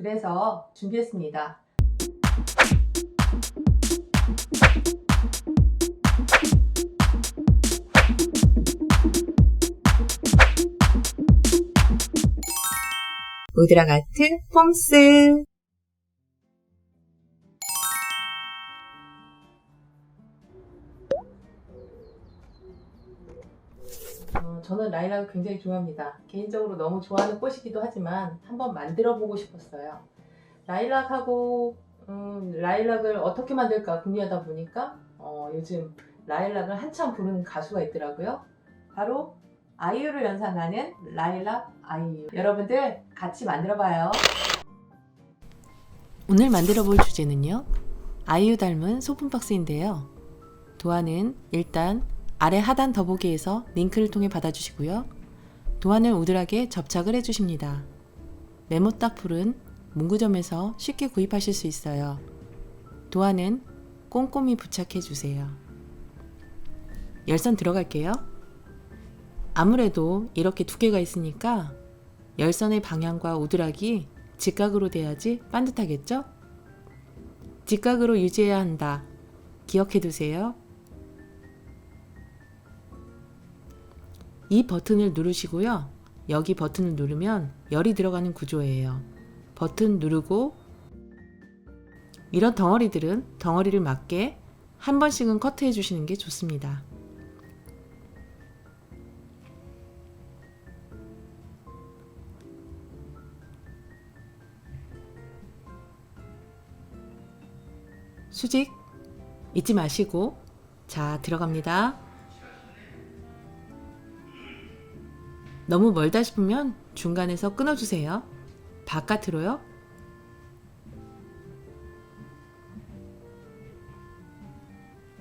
그래서 준비했습니다. 우드라가트 폼스 어, 저는 라일락을 굉장히 좋아합니다. 개인적으로 너무 좋아하는 꽃이기도 하지만 한번 만들어 보고 싶었어요. 라일락하고 음, 라일락을 어떻게 만들까 고민하다 보니까 어, 요즘 라일락을 한참 부르는 가수가 있더라고요. 바로 아이유를 연상하는 라일락 아이유. 여러분들 같이 만들어 봐요. 오늘 만들어 볼 주제는요. 아이유 닮은 소품 박스인데요. 도안은 일단 아래 하단 더보기에서 링크를 통해 받아주시고요. 도안을 우드하게 접착을 해주십니다. 메모 딱풀은 문구점에서 쉽게 구입하실 수 있어요. 도안은 꼼꼼히 부착해 주세요. 열선 들어갈게요. 아무래도 이렇게 두께가 있으니까 열선의 방향과 우드락이 직각으로 돼야지 반듯하겠죠? 직각으로 유지해야 한다. 기억해 두세요. 이 버튼을 누르시고요. 여기 버튼을 누르면 열이 들어가는 구조예요. 버튼 누르고 이런 덩어리들은 덩어리를 맞게 한 번씩은 커트해 주시는 게 좋습니다. 수직 잊지 마시고 자 들어갑니다. 너무 멀다 싶으면 중간에서 끊어주세요. 바깥으로요.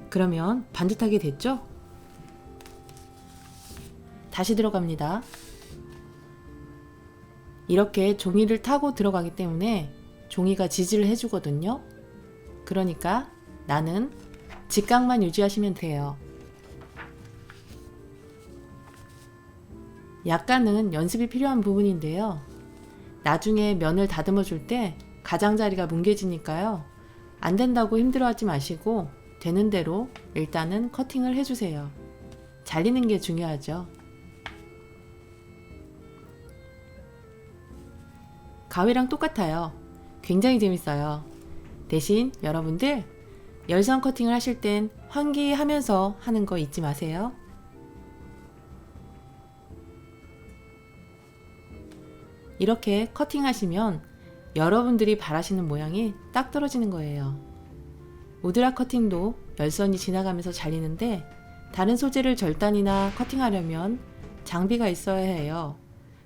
그러면 반듯하게 됐죠? 다시 들어갑니다. 이렇게 종이를 타고 들어가기 때문에 종이가 지지를 해주거든요. 그러니까 나는 직각만 유지하시면 돼요. 약간은 연습이 필요한 부분인데요. 나중에 면을 다듬어 줄 때 가장자리가 뭉개지니까요. 안 된다고 힘들어하지 마시고 되는 대로 일단은 커팅을 해주세요. 잘리는 게 중요하죠. 가위랑 똑같아요. 굉장히 재밌어요. 대신 여러분들 열선 커팅을 하실 땐 환기하면서 하는 거 잊지 마세요. 이렇게 커팅하시면 여러분들이 바라시는 모양이 딱 떨어지는 거예요. 우드라 커팅도 열선이 지나가면서 잘리는데 다른 소재를 절단이나 커팅하려면 장비가 있어야 해요.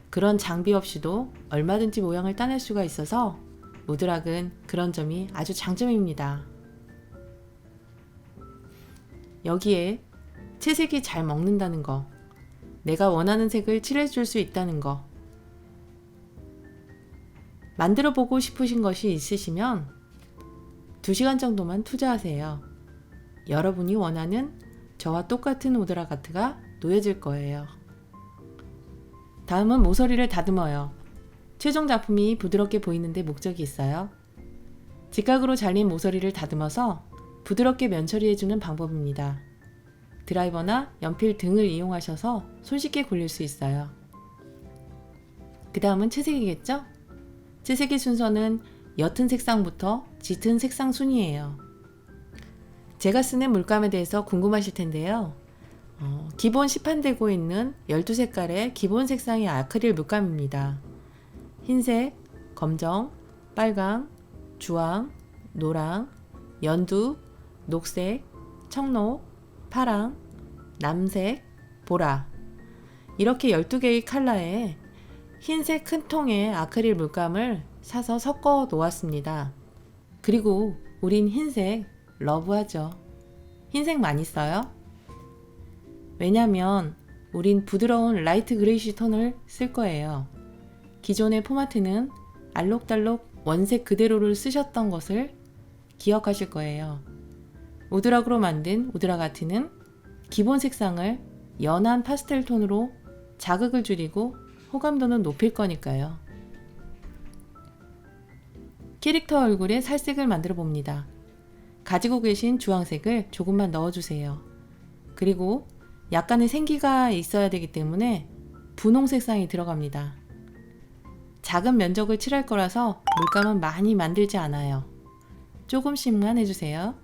그런 장비 없이도 얼마든지 모양을 따낼 수가 있어서 우드락은 그런 점이 아주 장점입니다. 여기에 채색이 잘 먹는다는 거, 내가 원하는 색을 칠해줄 수 있다는 거, 만들어 보고 싶으신 것이 있으시면 2시간 정도만 투자하세요. 여러분이 원하는 저와 똑같은 오드라 가트가 놓여질 거예요. 다음은 모서리를 다듬어요. 최종 작품이 부드럽게 보이는데 목적이 있어요. 직각으로 잘린 모서리를 다듬어서 부드럽게 면처리해주는 방법입니다. 드라이버나 연필 등을 이용하셔서 손쉽게 굴릴 수 있어요. 그 다음은 채색이겠죠? 채색의 순서는 옅은 색상부터 짙은 색상 순이에요. 제가 쓰는 물감에 대해서 궁금하실 텐데요. 어, 기본 시판되고 있는 12색깔의 기본 색상의 아크릴 물감입니다. 흰색, 검정, 빨강, 주황, 노랑, 연두, 녹색, 청록, 파랑, 남색, 보라. 이렇게 12개의 컬러에 흰색 큰 통에 아크릴 물감을 사서 섞어 놓았습니다. 그리고 우린 흰색 러브하죠. 흰색 많이 써요? 왜냐면 우린 부드러운 라이트 그레이시 톤을 쓸 거예요. 기존의 포마트는 알록달록 원색 그대로를 쓰셨던 것을 기억하실 거예요. 우드락으로 만든 우드라가트는 기본 색상을 연한 파스텔 톤으로 자극을 줄이고 호감도는 높일 거니까요. 캐릭터 얼굴에 살색을 만들어 봅니다. 가지고 계신 주황색을 조금만 넣어주세요. 그리고 약간의 생기가 있어야 되기 때문에 분홍 색상이 들어갑니다. 작은 면적을 칠할 거라서 물감은 많이 만들지 않아요. 조금씩만 해주세요.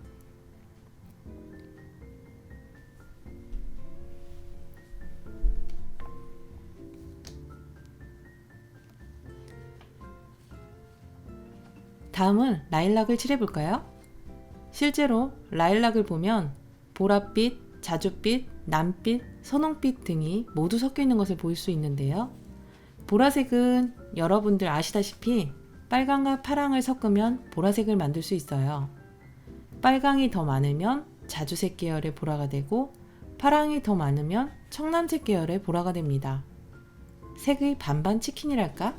다음은 라일락을 칠해볼까요? 실제로 라일락을 보면 보랏빛, 자줏빛, 남빛, 선홍빛 등이 모두 섞여 있는 것을 볼 수 있는데요. 보라색은 여러분들 아시다시피 빨강과 파랑을 섞으면 보라색을 만들 수 있어요. 빨강이 더 많으면 자주색 계열의 보라가 되고 파랑이 더 많으면 청藍색 계열의 보라가 됩니다. 색의 반반 치킨이랄까?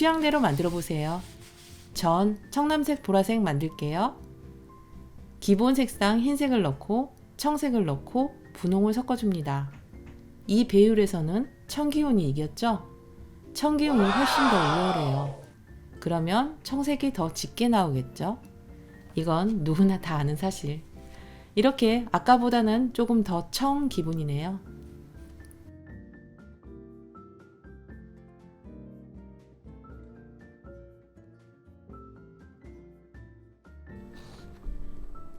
취향대로 만들어 보세요. 전 청남색, 보라색 만들게요. 기본 색상 흰색을 넣고 청색을 넣고 분홍을 섞어줍니다. 이 배율에서는 청기운이 이겼죠? 청기운이 훨씬 더 우월해요. 그러면 청색이 더 짙게 나오겠죠? 이건 누구나 다 아는 사실. 이렇게 아까보다는 조금 더 청 기분이네요.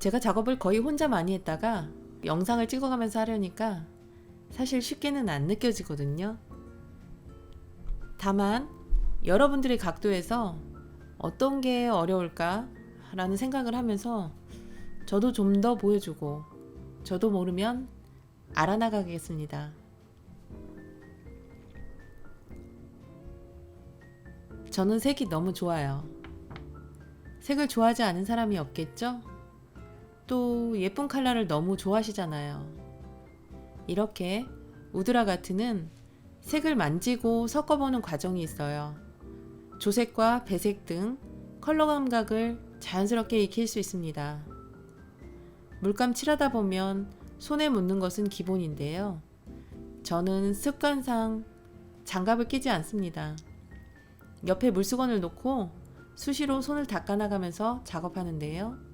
제가 작업을 거의 혼자 많이 했다가 영상을 찍어가면서 하려니까 사실 쉽게는 안 느껴지거든요. 다만 여러분들의 각도에서 어떤 게 어려울까 라는 생각을 하면서 저도 좀 더 보여주고 저도 모르면 알아나가겠습니다. 저는 색이 너무 좋아요. 색을 좋아하지 않은 사람이 없겠죠? 또 예쁜 컬러를 너무 좋아하시잖아요. 이렇게 우드라가트는 색을 만지고 섞어보는 과정이 있어요. 조색과 배색 등 컬러 감각을 자연스럽게 익힐 수 있습니다. 물감 칠하다 보면 손에 묻는 것은 기본인데요. 저는 습관상 장갑을 끼지 않습니다. 옆에 물수건을 놓고 수시로 손을 닦아나가면서 작업하는데요.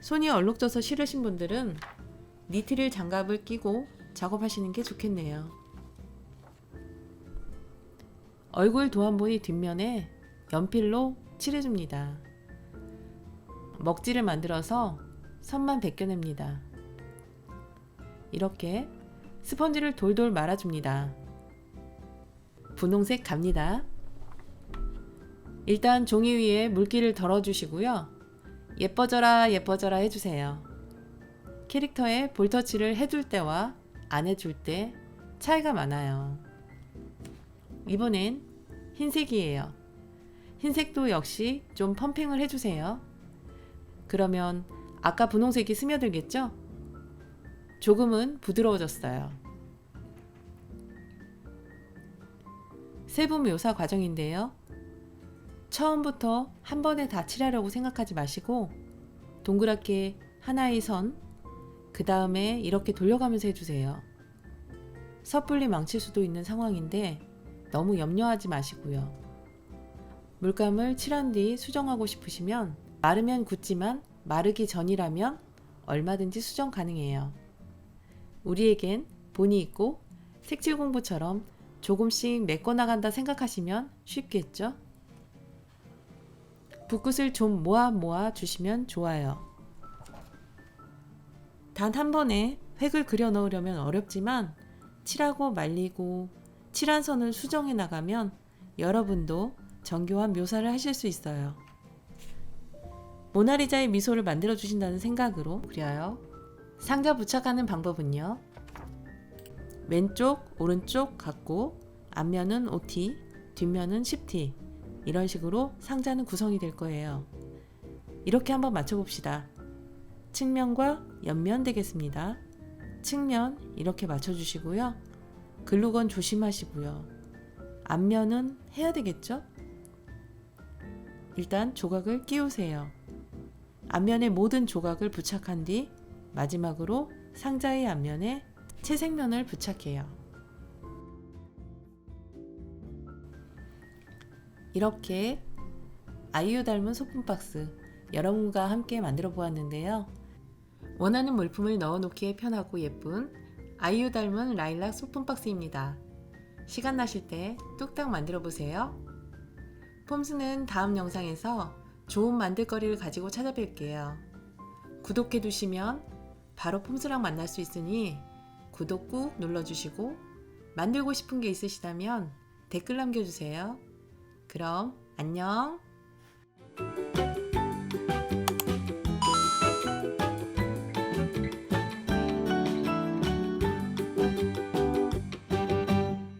손이 얼룩져서 싫으신 분들은 니트릴 장갑을 끼고 작업하시는 게 좋겠네요. 얼굴 도안보이 뒷면에 연필로 칠해줍니다. 먹지를 만들어서 선만 벗겨냅니다. 이렇게 스펀지를 돌돌 말아줍니다. 분홍색 갑니다. 일단 종이 위에 물기를 덜어주시고요. 예뻐져라 예뻐져라 해주세요. 캐릭터에 볼터치를 해줄 때와 안 해줄 때 차이가 많아요. 이번엔 흰색이에요. 흰색도 역시 좀 펌핑을 해주세요. 그러면 아까 분홍색이 스며들겠죠? 조금은 부드러워졌어요. 세부 묘사 과정인데요. 처음부터 한 번에 다 칠하려고 생각하지 마시고 동그랗게 하나의 선, 그 다음에 이렇게 돌려가면서 해주세요. 섣불리 망칠 수도 있는 상황인데 너무 염려하지 마시고요. 물감을 칠한 뒤 수정하고 싶으시면 마르면 굳지만 마르기 전이라면 얼마든지 수정 가능해요. 우리에겐 본이 있고 색칠 공부처럼 조금씩 메꿔 나간다 생각하시면 쉽겠죠? 붓끝을 좀 모아 모아 주시면 좋아요. 단 한 번에 획을 그려 넣으려면 어렵지만 칠하고 말리고 칠한 선을 수정해 나가면 여러분도 정교한 묘사를 하실 수 있어요. 모나리자의 미소를 만들어 주신다는 생각으로 그려요. 상자 부착하는 방법은요. 왼쪽, 오른쪽 갖고 앞면은 OT, 뒷면은 10T 이런 식으로 상자는 구성이 될 거예요. 이렇게 한번 맞춰봅시다. 측면과 옆면 되겠습니다. 측면 이렇게 맞춰주시고요. 글루건 조심하시고요. 앞면은 해야 되겠죠? 일단 조각을 끼우세요. 앞면에 모든 조각을 부착한 뒤 마지막으로 상자의 앞면에 채색면을 부착해요. 이렇게 아이유 닮은 소품 박스 여러분과 함께 만들어 보았는데요. 원하는 물품을 넣어 놓기에 편하고 예쁜 아이유 닮은 라일락 소품 박스입니다. 시간 나실 때 뚝딱 만들어 보세요. 폼스는 다음 영상에서 좋은 만들거리를 가지고 찾아뵐게요. 구독해 두시면 바로 폼스랑 만날 수 있으니 구독 꾹 눌러주시고 만들고 싶은 게 있으시다면 댓글 남겨주세요. 그럼 안녕!